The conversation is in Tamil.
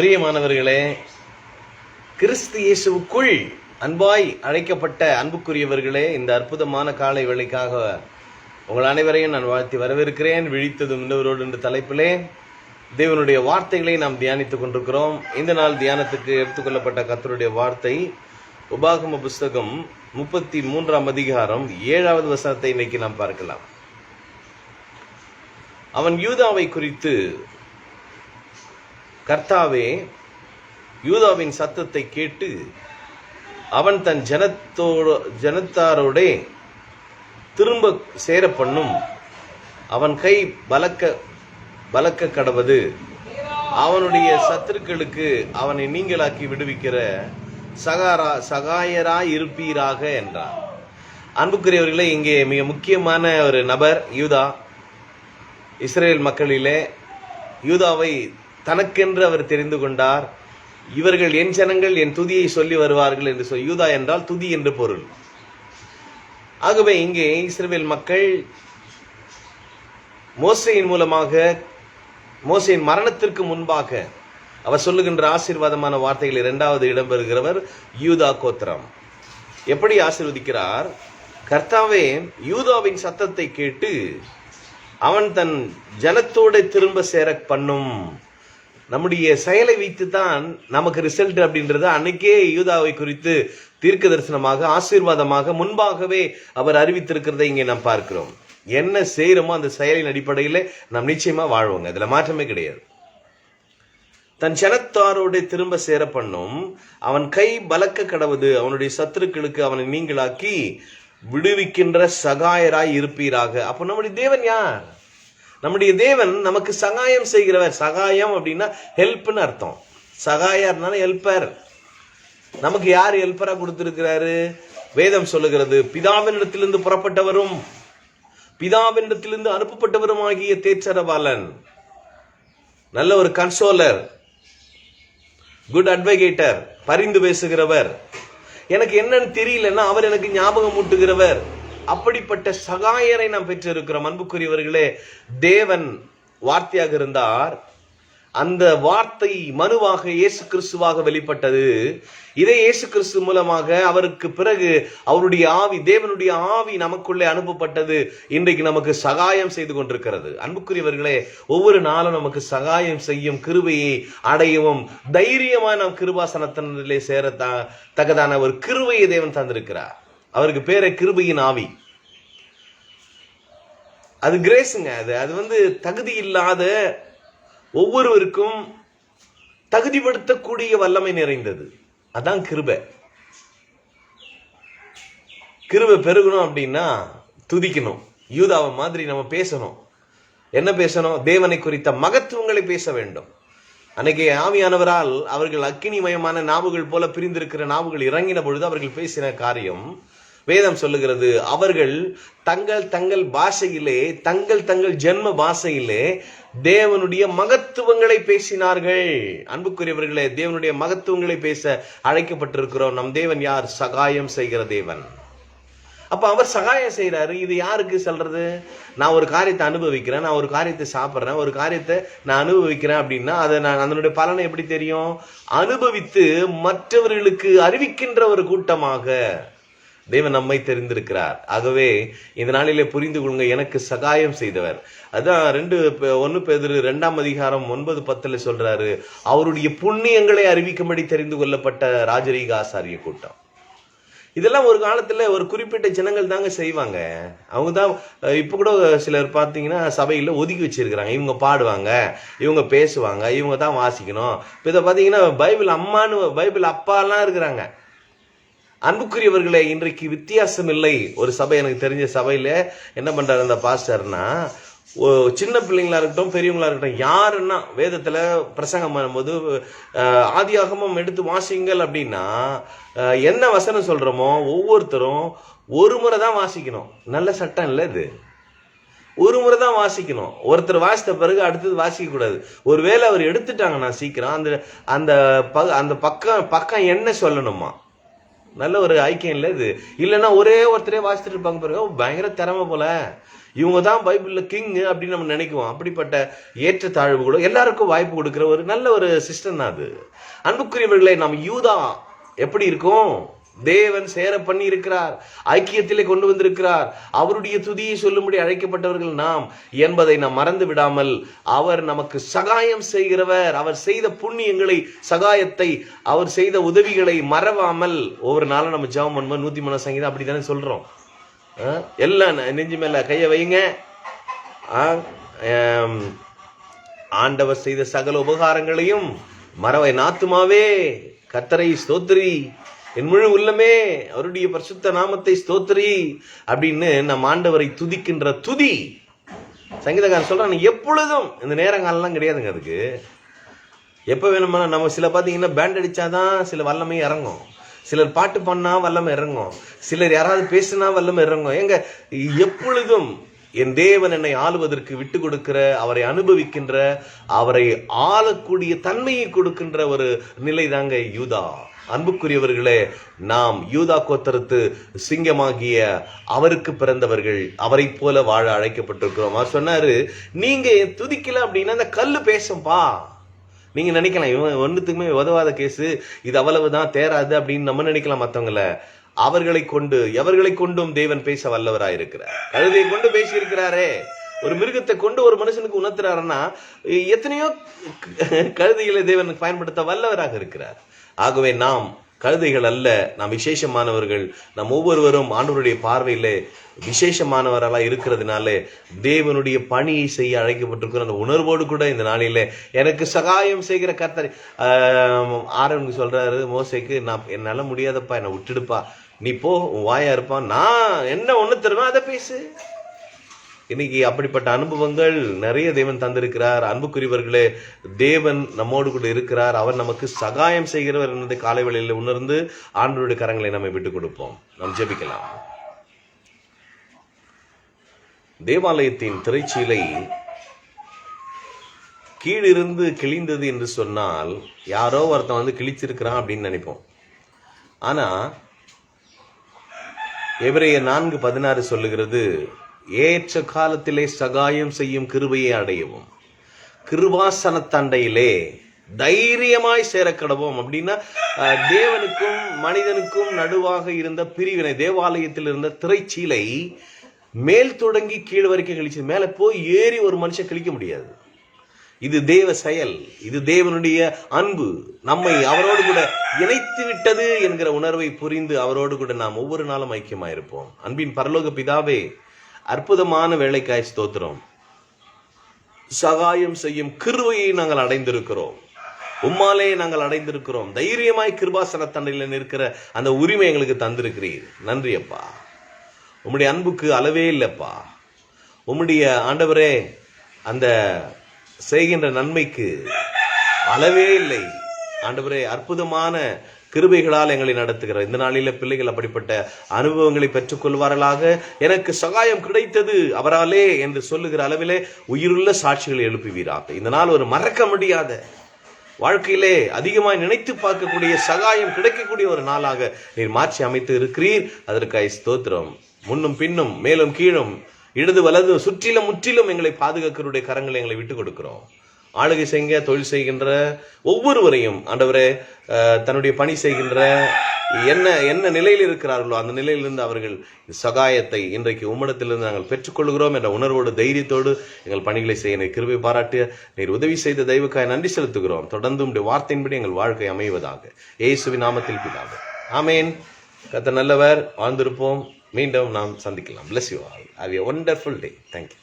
பிரியமானவர்களே கிறிஸ்து இயேசுவுக்குள் அன்பாய் அழைக்கப்பட்ட அன்புக்குரியவர்களே இந்த அற்புதமான காலை வேளைக்காக உங்கள் அனைவரையும் நான் வாழ்த்தி வரவேற்கிறேன். விழித்ததும் இன்னொருவரோடு என்ற தலைப்பிலே தேவனுடைய வார்த்தைகளை நாம் தியானித்துக் கொண்டிருக்கிறோம். இந்த நாள் தியானத்துக்கு எடுத்துக்கொள்ளப்பட்ட கத்தருடைய வார்த்தை உபாகம புஸ்தகம் முப்பத்தி மூன்றாம் அதிகாரம் ஏழாவது வசனத்தை இன்னைக்கு நாம் பார்க்கலாம். அவன் யூதாவை குறித்து கர்த்தாவே யூதாவின் சத்தத்தை கேட்டு அவன் தன் ஜனத்தோடு ஜனத்தாரோடே திரும்ப சேர பண்ணும் அவன் கை பலக்க பலக்க கடவது. அவனுடைய சத்துருக்களுக்கு அவனை நீங்களாக்கி விடுவிக்கிற சகாரா சகாயரா இருப்பீராக என்றார். அன்புக்குரியவர்களே இங்கே மிக முக்கியமான ஒரு நபர் யூதா. இஸ்ரேல் மக்களிலே யூதாவை தனக்கென்று அவர் தெரிந்து கொண்டார். இவர்கள் என் ஜனங்கள் என் துதியை சொல்லி வருவார்கள் என்று சொல் யூதா என்றால் துதி என்று பொருள். ஆகவே இங்கே இஸ்ரேல் மக்கள் மோசையின் மூலமாக மோசையின் மரணத்திற்கு முன்பாக அவர் சொல்லுகின்ற ஆசீர்வாதமான வார்த்தைகள் இரண்டாவது இடம்பெறுகிறவர் யூதா கோத்திரம். எப்படி ஆசிர்வதிக்கிறார்? கர்த்தாவே யூதாவின் சத்தத்தை கேட்டு அவன் தன் ஜனத்தோடு திரும்ப சேர பண்ணும். நம்முடைய செயலை வைத்து தான் நமக்கு ரிசல்ட் அப்படின்றது அன்னைக்கே யூதாவை குறித்து தீர்க்க தரிசனமாக ஆசீர்வாதமாக முன்பாகவே அவர் அறிவித்திருக்கிறதை இங்கே நாம் பார்க்கிறோம். என்ன செய்கிறோமோ அந்த செயலின் அடிப்படையில் நாம் நிச்சயமா வாழ்வோங்க. அதில் மாற்றமே கிடையாது. தன் ஜனத்தாரோடு திரும்ப சேர பண்ணும். அவன் கை பலக்க கடவுது அவனுடைய சத்துருக்களுக்கு அவனை நீங்களாக்கி விடுவிக்கின்ற சகாயராய் இருப்பீராக. அப்போ நம்முடைய தேவன் யார்? நம்முடைய தேவன் நமக்கு சகாயம் செய்கிறவர். சகாயம் அப்படின்னா ஹெல்ப்னு அர்த்தம். சகாயர்னால ஹெல்ப்பர் நமக்கு யார் ஹெல்ப்பரா கொடுத்திருக்கிறாரு? வேதம் சொல்லுகிறது பிதாவினிடத்திலிருந்து புறப்பட்டவரும் பிதாவினிடத்திலிருந்து அனுப்பப்பட்டவரும் ஆகிய தேச்சரபாலன் நல்ல ஒரு கன்சோலர் குட் அட்வொகேட்டர் பரிந்து பேசுகிறவர். எனக்கு என்னன்னு தெரியலன்னா அவர் எனக்கு ஞாபகம் ஊட்டுகிறவர். அப்படிப்பட்ட சகாயரை நாம் பெற்றிருக்கிறோம். அன்புக்குரியவர்களே தேவன் வார்த்தையாக இருந்தார். அந்த வார்த்தை மனுவாக இயேசு கிறிஸ்துவாக வெளிப்பட்டது. இதே இயேசு கிறிஸ்து மூலமாக அவருக்கு பிறகு அவருடைய ஆவி தேவனுடைய ஆவி நமக்குள்ளே அனுப்பப்பட்டது. இன்றைக்கு நமக்கு சகாயம் செய்து கொண்டிருக்கிறது. அன்புக்குரியவர்களே ஒவ்வொரு நாளும் நமக்கு சகாயம் செய்யும் கிருபையை அடையவும் தைரியமாக நாம் கிருபாசனத்திலே சேர த- ஒரு கிருவையை தேவன் தந்திருக்கிறார். அவருக்கு பேரை கிருபையின் ஆவி. அது கிரேஸுங்க அது. அது வந்து தகுதி இல்லாத ஒவ்வொருவருக்கும் தகுதிப்படுத்தக்கூடிய வல்லமை நிறைந்தது. அதான் கிருபை. கிருபை பெருகணும் அப்படின்னா துதிக்கணும். யூதாவை மாதிரி நம்ம பேசணும். என்ன பேசணும்? தேவனை குறித்த மகத்துவங்களை பேச வேண்டும். அன்னைக்கு ஆவியானவரால் அவர்கள் அக்கினிமயமான நாவுகள் போல பிரிந்திருக்கிற நாவுகள் இறங்கின பொழுது அவர்கள் பேசின காரியம் வேதம் சொல்லுகிறது அவர்கள் தங்கள் தங்கள் பாஷையிலே தங்கள் தங்கள் ஜென்ம பாஷையிலே தேவனுடைய மகத்துவங்களை பேசினார்கள். அன்புக்குரியவர்களே தேவனுடைய மகத்துவங்களை பேச அழைக்கப்பட்டிருக்கிறோம். நம் தேவன் யார்? சகாயம் செய்கிற தேவன். அப்ப அவர் சகாயம் செய்யறாரு இது யாருக்கு சொல்றது? நான் ஒரு காரியத்தை அனுபவிக்கிறேன் நான் ஒரு காரியத்தை சாப்பிட்றேன் ஒரு காரியத்தை நான் அனுபவிக்கிறேன் அப்படின்னா அதை நான் அதனுடைய பலனை எப்படி தெரியும்? அனுபவித்து மற்றவர்களுக்கு அறிவிக்கின்ற ஒரு கூட்டமாக தேவன் நம்மை தெரிந்திருக்கிறார். ஆகவே இந்த நாளிலே புரிந்து கொள்ளுங்க எனக்கு சகாயம் செய்தவர். அதான் ரெண்டு ஒன்று ஒன்னு ரெண்டாம் அதிகாரம் ஒன்பது பத்துல சொல்றாரு அவருடைய புண்ணியங்களை அறிவிக்கும்படி தெரிந்து கொள்ளப்பட்ட ராஜரீக ஆசாரிய கூட்டம். இதெல்லாம் ஒரு காலத்துல ஒரு குறிப்பிட்ட ஜனங்கள் தாங்க செய்வாங்க. அவங்க தான் இப்போ கூட சிலர் பார்த்தீங்கன்னா சபையில் ஒதுக்கி வச்சிருக்கிறாங்க. இவங்க பாடுவாங்க இவங்க பேசுவாங்க இவங்க தான் வாசிக்கணும். இப்போ இதை பார்த்தீங்கன்னா பைபிள் அம்மான்னு பைபிள் அப்பாலாம் இருக்கிறாங்க. அன்புக்குரியவர்களே இன்றைக்கு வித்தியாசம் இல்லை ஒரு சபை எனக்கு தெரிஞ்ச சபையில் என்ன பண்ணுறாரு அந்த பாஸ்டர்னா ஓ- சின்ன பிள்ளைங்களா இருக்கட்டும் பெரியவங்களா இருக்கட்டும் யாருன்னா வேதத்தில் பிரசங்கம் பண்ணும்போது ஆதியாகமம் எடுத்து வாசிங்கள் அப்படின்னா என்ன வசனம் சொல்கிறோமோ ஒவ்வொருத்தரும் ஒரு முறை தான் வாசிக்கணும். நல்ல சட்டம் இல்லை இது. ஒரு முறை தான் வாசிக்கணும். ஒருத்தர் வாசித்த பிறகு அடுத்தது வாசிக்கக்கூடாது ஒருவேளை அவர் எடுத்துட்டாங்கன்னா சீக்கிரம் அந்த அந்த ப- அந்த பக்கம் பக்கம் என்ன சொல்லணுமா? நல்ல ஒரு ஐக்கியம் இல்லை இது. இல்லைன்னா ஒரே ஒருத்தரே வாசித்துட்டு இருப்பாங்க பாருங்க. பயங்கர திறமை போல. இவங்க தான் பைபிளில் கிங் அப்படின்னு நம்ம நினைக்குவோம். அப்படிப்பட்ட ஏற்றத்தாழ்வு கூட எல்லாருக்கும் வாய்ப்பு கொடுக்குற ஒரு நல்ல ஒரு சிஸ்டம் தான் அது. அன்புக்குரியவர்களை நம்ம யூதா எப்படி இருக்கும்? தேவன் சேர பண்ணி இருக்கிறார் ஐக்கியத்திலே கொண்டு வந்திருக்கிறார். அவருடைய துதியை சொல்லும்படி அழைக்கப்பட்டவர்கள் நாம். என்பதை நாம் மறந்து விடாமல் அவர் நமக்கு சகாயம் செய்கிறவர். அவர் செய்த புண்ணியங்களை சகாயத்தை அவர் செய்த உதவிகளை மறவாமல் ஒவ்வொரு நாளும் நம்ம ஜெபம் பண்ணுவோம் நூத்தி மூணு சங்கீதம் அப்படி தானே சொல்றோம். ஆ? எல்லாம் நெஞ்சு மேல கையை வைங்க ஆ? ஆண்டவர் செய்த சகல உபகாரங்களையும் மறவை. நாத்துமாவே கத்தரை ஸ்தோத்திரி. என் முழு உள்ளமே அவருடைய பரிசுத்த நாமத்தை ஸ்தோத்திரி அப்படின்னு நம் ஆண்டவரை துதிக்கின்ற துதி. சங்கீதக்காரன் சொல்றான் எப்பொழுதும் இந்த நேரங்காலெல்லாம் கிடையாதுங்க அதுக்கு. எப்போ வேணுமா நம்ம சில பார்த்தீங்கன்னா பேண்ட் அடித்தாதான் சில வல்லமை இறங்கும். சிலர் பாட்டு பண்ணால் வல்லமை இறங்கும். சிலர் யாராவது பேசினா வல்லமை இறங்கும். எங்க எப்பொழுதும் என் தேவன் என்னை ஆளுவதற்கு விட்டு கொடுக்கிற அவரை அனுபவிக்கின்ற அவரை ஆளக்கூடிய தன்மையை கொடுக்கின்ற ஒரு நிலை தாங்க யூதா. அன்புக்குரியவர்களே நாம் யூதா கோத்தரத்து சிங்கமாகிய அவருக்கு பிறந்தவர்கள் அவரை போல வாழ அழைக்கப்பட்டிருக்கிறோம். அவர் சொன்னாரு நீங்க துதிக்கல அப்படின்னா அந்த கல்லு பேசும்பா. நீங்க நினைக்கலாம் இவன் ஒன்றுத்துக்குமே உதவாத கேஸ் இது அவ்வளவுதான் தேராது அப்படின்னு நம்ம நினைக்கலாம் மற்றவங்களை அவர்களை கொண்டு எவர்களை கொண்டும் தேவன் பேச வல்லவராயிருக்கிறார்? கழுதையை கொண்டு பேசியிருக்கிறாரே. ஒரு மிருகத்தை கொண்டு ஒரு மனுஷனுக்கு உணர்த்துறாருன்னா எத்தனையோ கழுதைகளை தேவன் பயன்படுத்த வல்லவராக இருக்கிறார். ஆகவே நாம் கழுதைகள் அல்ல நாம் விசேஷமானவர்கள் நம் ஒவ்வொருவரும் ஆண்டவருடைய பார்வையில் விசேஷமானவர்களாக இருக்கிறதுனால தேவனுடைய பணியை செய்ய அழைக்கப்பட்டிருக்கிற அந்த உணர்வோடு கூட இந்த நாளிலே எனக்கு சகாயம் செய்கிற கர்த்தர் ஆரவனுக்கு சொல்றாரு மோசைக்கு நான் என்னால் முடியாதப்பா என்னை விட்டுடுப்பா நீ போ உன் வாயா இருப்பான். நான் என்ன ஒண்ணு தருவேன் அதை பேசு. இன்னைக்கு அப்படிப்பட்ட அனுபவங்கள் நிறைய தேவன் தந்திருக்கிறார். அன்புக்குரியவர்களே தேவன் நம்மோடு கூட இருக்கிறார். அவர் நமக்கு சகாயம் செய்கிறவர் என்பதை காலை வேளையில் உணர்ந்து ஆண்டவருடைய கரங்களை நம்ம விட்டுக் கொடுப்போம். நாம் ஜெபிக்கலாம். தேவாலயத்தின் திரைச்சீலை கீழிருந்து கிழிந்தது என்று சொன்னால் யாரோ ஒருத்தன் வந்து கிழிச்சிருக்கிறான் அப்படின்னு நினைப்போம். ஆனால் எவரைய நான்கு பதினாறு சொல்லுகிறது ஏற்ற காலத்திலே சகாயம் செய்யும் கிருபையை அடையவும் கிருபாசனத்தண்டையிலே தைரியமாய் சேரக்கடவோம். அப்படின்னா தேவனுக்கும் மனிதனுக்கும் நடுவாக இருந்த பிரிவினை தேவாலயத்தில் இருந்த திரைச்சீலை மேல் தொடங்கி கீழ் வரைக்கும் கழிச்சு மேலே போய் ஏறி ஒரு மனுஷன் கழிக்க முடியாது. இது தேவ செயல் இது தேவனுடைய அன்பு. நம்மை அவரோடு கூட இணைத்து விட்டது என்கிற உணர்வை புரிந்து அவரோடு கூட நாம் ஒவ்வொரு நாளும் ஐக்கியமாயிருப்போம். அன்பின் பரலோக பிதாவே அற்புதமான வேலைக்காய் ஸ்தோத்திரம். சகாயம் செய்யும் கிருவையை நாங்கள் அடைந்திருக்கிறோம். உம்மாலே நாங்கள் அடைந்திருக்கிறோம். தைரியமாய் கிருபாசன தண்டையில் நிற்கிற அந்த உரிமை எங்களுக்கு தந்திருக்கிறீர். நன்றி அப்பா. உம்முடைய அன்புக்கு அளவே இல்லைப்பா. உம்முடைய ஆண்டவரே அந்த செய்கின்ற நன்மைக்கு அளவே இல்லை. ஆண்டவரே அற்புதமான கிருபைகளால் எங்களை நடத்துகிற இந்த நாளில பிள்ளைகள் அப்படிப்பட்ட அனுபவங்களை பெற்றுக்கொள்வார்களாக. எனக்கு சகாயம் கிடைத்தது அவராலே என்று சொல்லுகிற அளவிலே உயிருள்ள சாட்சிகளை எழுப்புவீராக. இந்த நாள் ஒரு மறக்க முடியாத வாழ்க்கையிலே அதிகமாய் நினைத்து பார்க்கக்கூடிய சகாயம் கிடைக்கக்கூடிய ஒரு நாளாக நீர் மாற்றி அமைத்து இருக்கிறீர். அதற்காய் ஸ்தோத்திரம். முன்னும் பின்னும் மேலும் கீழும் இடது வலது சுற்றிலும் முற்றிலும் எங்களை பாதுகாக்கிறவருடைய கரங்களை எங்களை விட்டு கொடுக்கிறோம். ஆளுகை செய்ய தொழில் செய்கின்ற ஒவ்வொருவரையும் ஆண்டவரே தன்னுடைய பணி செய்கின்ற என்ன என்ன நிலையில் இருக்கிறார்களோ அந்த நிலையிலிருந்து அவர்கள் சகாயத்தை இன்றைக்கு உம்மிடத்திலிருந்து நாங்கள் பெற்றுக்கொள்கிறோம் என்ற உணர்வோடு தைரியத்தோடு எங்கள் பணிகளை செய்ய கிருபை பாராட்டு நீர் உதவி செய்த தெய்வக்காய் நன்றி செலுத்துகிறோம். தொடர்ந்து உடைய வார்த்தையின்படி எங்கள் வாழ்க்கை அமைவதாக. இயேசுவின் நாமத்தில் பிதாவே. ஆமேன். கத்த நல்லவர் வாழ்ந்திருப்போம். மீண்டும் நாம் சந்திக்கலாம் bless you all have a wonderful day thank you